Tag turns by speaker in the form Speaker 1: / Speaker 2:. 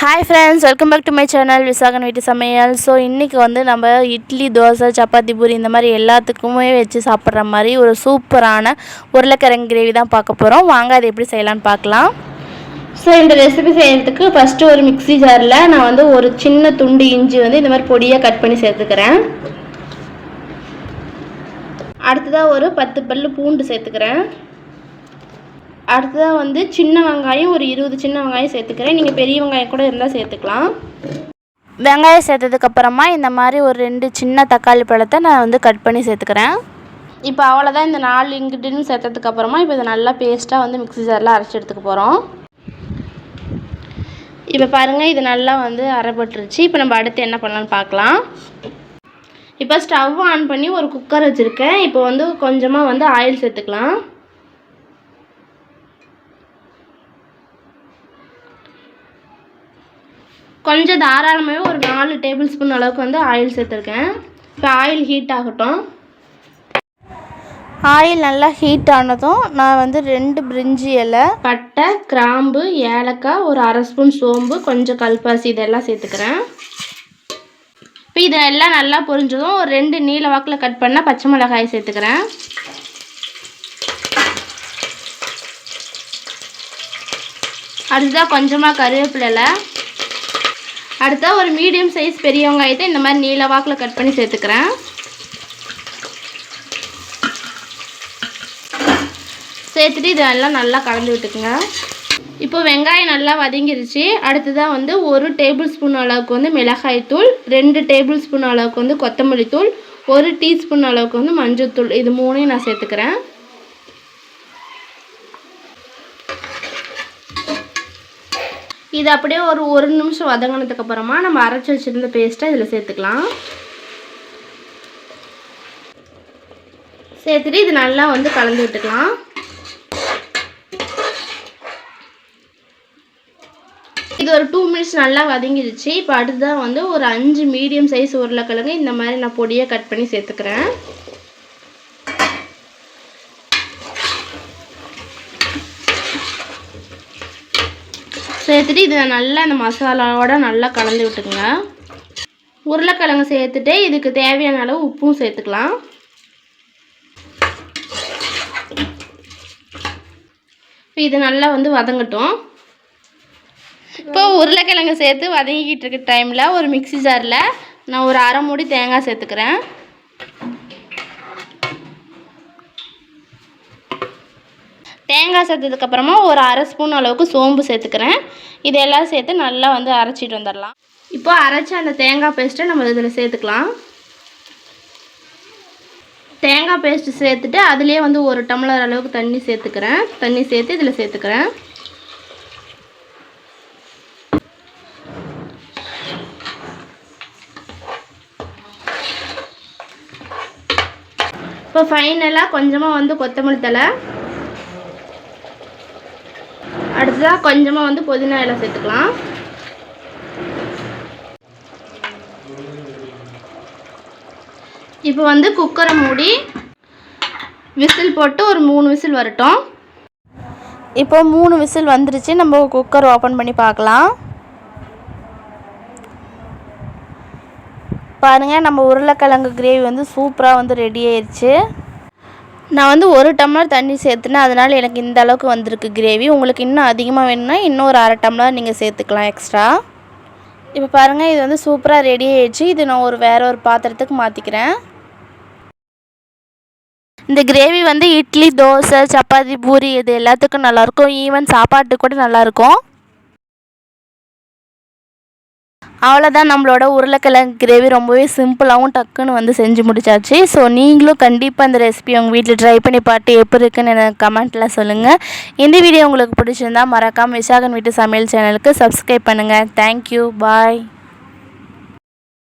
Speaker 1: Hi friends welcome back to my channel Visakan வீட்டு சமையல் so இன்றைக்கி வந்து நம்ம இட்லி தோசை சப்பாத்தி பூரி இந்த மாதிரி எல்லாத்துக்குமே வச்சு சாப்பிட்ற மாதிரி ஒரு சூப்பரான உருளைக்கிழங்கு கிரேவி தான் பார்க்க போகிறோம் வாங்க அதை எப்படி செய்யலான்னு பார்க்கலாம். ஸோ இந்த ரெசிபி செய்கிறதுக்கு ஃபஸ்ட்டு ஒரு மிக்ஸி ஜாரில் நான் வந்து ஒரு சின்ன துண்டு இஞ்சி வந்து இந்த மாதிரி பொடியாக கட் பண்ணி சேர்த்துக்கிறேன். அடுத்ததாக ஒரு பத்து பல்லு பூண்டு சேர்த்துக்கிறேன். அடுத்ததாக வந்து சின்ன வெங்காயம் ஒரு இருபது சின்ன வெங்காயம் சேர்த்துக்கிறேன். நீங்கள் பெரிய வெங்காயம் கூட இருந்தால் சேர்த்துக்கலாம். வெங்காயம் சேர்த்ததுக்கப்புறமா இந்த மாதிரி ஒரு ரெண்டு சின்ன தக்காளி பழத்தை நான் வந்து கட் பண்ணி சேர்த்துக்கிறேன். இப்போ அவ்வளோதான் இந்த நாலு இன்க்ரீடியன்ட் சேர்த்ததுக்கப்புறமா இப்போ இதை நல்லா பேஸ்ட்டாக வந்து மிக்ஸி ஜாரில் அரைச்சி எடுத்துக்க போகிறோம் இப்போ பாருங்கள் இது நல்லா வந்து அரைப்பட்டுருச்சு. இப்போ நம்ம அடுத்து என்ன பண்ணலான்னு பார்க்கலாம். இப்போ ஸ்டவ் ஆன் பண்ணி ஒரு குக்கர் வச்சுருக்கேன். இப்போ வந்து கொஞ்சமாக வந்து ஆயில் சேர்த்துக்கலாம். கொஞ்சம் தாராளமாகவே ஒரு நாலு டேபிள் ஸ்பூன் அளவுக்கு வந்து ஆயில் சேர்த்துருக்கேன். இப்போ ஆயில் ஹீட் ஆகட்டும். ஆயில் நல்லா ஹீட் ஆனதும் நான் வந்து ரெண்டு பிரிஞ்சி இலை பட்டை கிராம்பு ஏலக்காய் ஒரு அரை ஸ்பூன் சோம்பு கொஞ்சம் கல்பாசி இதெல்லாம் சேர்த்துக்கிறேன். இப்போ இதெல்லாம் நல்லா பொரிஞ்சதும் ஒரு ரெண்டு நீல வாக்கில் கட் பண்ண பச்சை மிளகாய் சேர்த்துக்கிறேன். அடுத்ததாக கொஞ்சமாக கருவேப்பிலை அடுத்தா ஒரு மீடியம் சைஸ் பெரிய வெங்காயத்தை இந்த மாதிரி நீல வாக்கில் கட் பண்ணி சேர்த்துக்கிறேன். சேர்த்துட்டு இதெல்லாம் நல்லா கலந்து விட்டுக்குங்க. இப்போ வெங்காயம் நல்லா வதங்கிருச்சு. அடுத்ததாக வந்து ஒரு டேபிள் ஸ்பூன் அளவுக்கு வந்து மிளகாய் தூள் ரெண்டு டேபிள் ஸ்பூன் அளவுக்கு வந்து கொத்தமல்லி தூள் ஒரு டீஸ்பூன் அளவுக்கு வந்து மஞ்சள் தூள். இது மூணையும் நான் சேர்த்துக்கிறேன். இது அப்படியே ஒரு ஒரு நிமிஷம் வதங்கினதுக்கு அப்புறமா நம்ம அரைச்சி வச்சுருந்த பேஸ்ட்டை இதில் சேர்த்துக்கலாம். சேர்த்துட்டு இது நல்லா வந்து கலந்து விட்டுக்கலாம். இது ஒரு டூ மினிட்ஸ் நல்லா வதங்கிடுச்சு. இப்போ அடுத்ததான் வந்து ஒரு அஞ்சு மீடியம் சைஸ் உருளைக்கிழங்கு இந்த மாதிரி நான் பொடியை கட் பண்ணி சேர்த்துக்கிறேன். சேர்த்துட்டு இதை நல்லா இந்த மசாலாவோட நல்லா கலந்து விட்டுக்குங்க. உருளைக்கிழங்கு சேர்த்துட்டு இதுக்கு தேவையான அளவு உப்பும் சேர்த்துக்கலாம். இப்போ இது நல்லா வந்து வதங்கட்டும். இப்போ உருளைக்கிழங்கு சேர்த்து வதங்கிக்கிட்டு இருக்க டைமில் ஒரு மிக்சி ஜாரில் நான் ஒரு அரை மூடி தேங்காய் சேர்த்துக்கிறேன். தேங்காய் சேர்த்ததுக்கப்புறமா ஒரு அரை ஸ்பூன் அளவுக்கு சோம்பு சேர்த்துக்கிறேன். இதெல்லாம் சேர்த்து நல்லா வந்து அரைச்சிட்டு வந்துடலாம். இப்போ அரைச்ச அந்த தேங்காய் பேஸ்ட்டை நம்ம இதில் சேர்த்துக்கலாம். தேங்காய் பேஸ்ட்டு சேர்த்துட்டு அதுலேயே வந்து ஒரு டம்ளர் அளவுக்கு தண்ணி சேர்த்துக்கிறேன். தண்ணி சேர்த்து இதில் சேர்த்துக்கிறேன். இப்போ ஃபைனலாக கொஞ்சமாக வந்து கொத்தமல்லி தலை அடுத்ததாக கொஞ்சமாக வந்து புதினா இலை சேர்த்துக்கலாம். இப்போ வந்து குக்கரை மூடி விசில் போட்டு ஒரு மூணு விசில் வரட்டும். இப்போ மூணு விசில் வந்துருச்சு. நம்ம குக்கர் ஓப்பன் பண்ணி பார்க்கலாம். பாருங்கள் நம்ம உருளைக்கிழங்கு கிரேவி வந்து சூப்பராக வந்து ரெடி ஆயிடுச்சு நான் வந்து ஒரு டம்ளர் தண்ணி சேர்த்துனேன் அதனால் எனக்கு இந்த அளவுக்கு வந்திருக்கு கிரேவி உங்களுக்கு இன்னும் அதிகமாக வேணும்னா இன்னும் ஒரு அரை டம்ளர் நீங்கள் சேர்த்துக்கலாம் எக்ஸ்ட்ரா இப்போ பாருங்கள் இது வந்து சூப்பராக ரெடி ஆகிடுச்சு இது நான் ஒரு வேறு ஒரு பாத்திரத்துக்கு மாற்றிக்கிறேன் இந்த கிரேவி வந்து இட்லி தோசை சப்பாத்தி பூரி இது எல்லாத்துக்கும் நல்லாயிருக்கும் ஈவன் சாப்பாட்டுக்கு கூட நல்லாயிருக்கும் அவ்வளோதான் நம்மளோட உருளைக்கிழங்கு கிரேவி ரொம்பவே சிம்பிளாகவும் டக்குன்னு வந்து செஞ்சு முடிச்சாச்சு. ஸோ நீங்களும் கண்டிப்பாக இந்த ரெசிபி உங்கள் வீட்டில் ட்ரை பண்ணி பார்த்து எப்படி இருக்குன்னு எனக்கு கமெண்ட்டில் சொல்லுங்கள் இந்த வீடியோ உங்களுக்கு பிடிச்சிருந்தா மறக்காமல் விசாகன் வீட்டு சமையல் சேனலுக்கு சப்ஸ்கிரைப் பண்ணுங்கள் தேங்க்யூ பாய்